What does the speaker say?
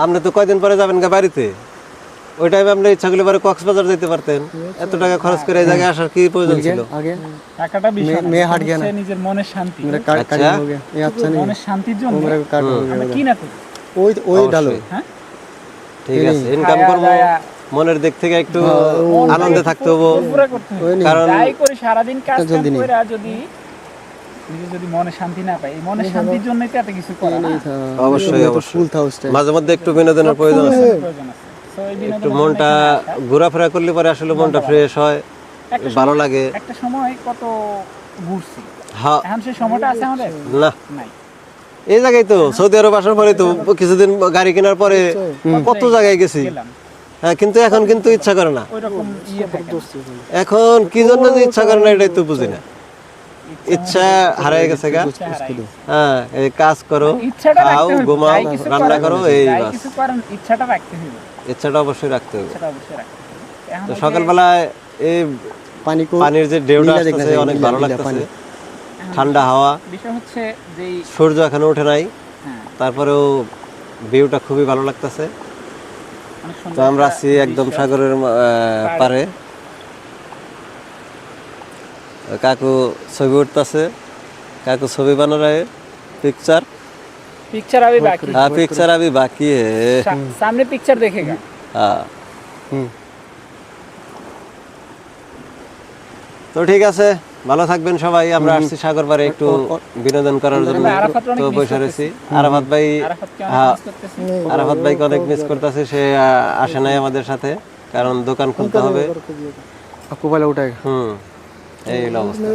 আপনি তো কয়দিন পরে যাবেন গা বাড়িতে? ওই টাইমে আপনি ইচ্ছা করলে পরে কক্সবাজার যেতে পারতেন। এত টাকা খরচ করে এই জায়গায় আসার কি প্রয়োজন ছিল? আগে। টাকাটা বিষয় মেয়ে হাট নিজের মনের শান্তি। হয়ে আচ্ছা। মনের শান্তির জন্য? কি না ওই ওই ডালো। হ্যাঁ? ঠিক আছে ইনকাম করব মনের দিক থেকে একটু আনন্দে থাকতে হবে। কারণ যাই সারা দিন কাজ করে যদি এই মনটা ঘোরাফেরা করলে পরে আসলে মনটা ফ্রেশ হয় ভালো লাগে। একটা সময় কত ঘুরছি। এখন জায়গায় তো সৌদি আরব আসার তো কিছুদিন গাড়ি কেনার পরে কত জায়গায় গেছি। হ্যাঁ কিন্তু এখন কিন্তু ইচ্ছা করে না। এখন কি জন্য যে ইচ্ছা করে না এটাই তো বুঝি না। ইচ্ছা হারাই গেছে গা। হ্যাঁ এই কাজ করো খাও ঘুমাও রান্না করো এই ইচ্ছাটা রাখতে হবে। ইচ্ছাটা অবশ্যই রাখতে হবে। তো সকালবেলায় এই পানি পানির যে ঢেউটা আসছে অনেক ভালো লাগতেছে। ঠান্ডা হাওয়া। বিষয় হচ্ছে যে সূর্য এখনও ওঠে নাই। তারপরেও ভিউটা খুবই ভালো লাগতেছে। তো আমরা আছি একদম সাগরের পারে। কাকু ছবি উঠতেছে কাকু ছবি বানা रहे पिक्चर पिक्चर अभी बाकी है। हाँ पिक्चर अभी बाकी है सा- सामने पिक्चर देखेगा हाँ हम्म তো ঠিক আছে ভালো থাকবেন সবাই আমরা আসছি সাগর পারে একটু বিনোদন করার জন্য আমরা আরাফাতকে অনেক তো miss বসে রয়েছি আরাফাত ভাই আরাফাতকে অনেক হ্যাঁ miss করতেছি। আরাফাত ভাইকে অনেক মিস করতেছে সে আহ, আসে নাই আমাদের সাথে কারণ দোকান খুলতে হবে आपको पहले उठाएगा হুম ഫോട്ടോ അവസ്ഥ.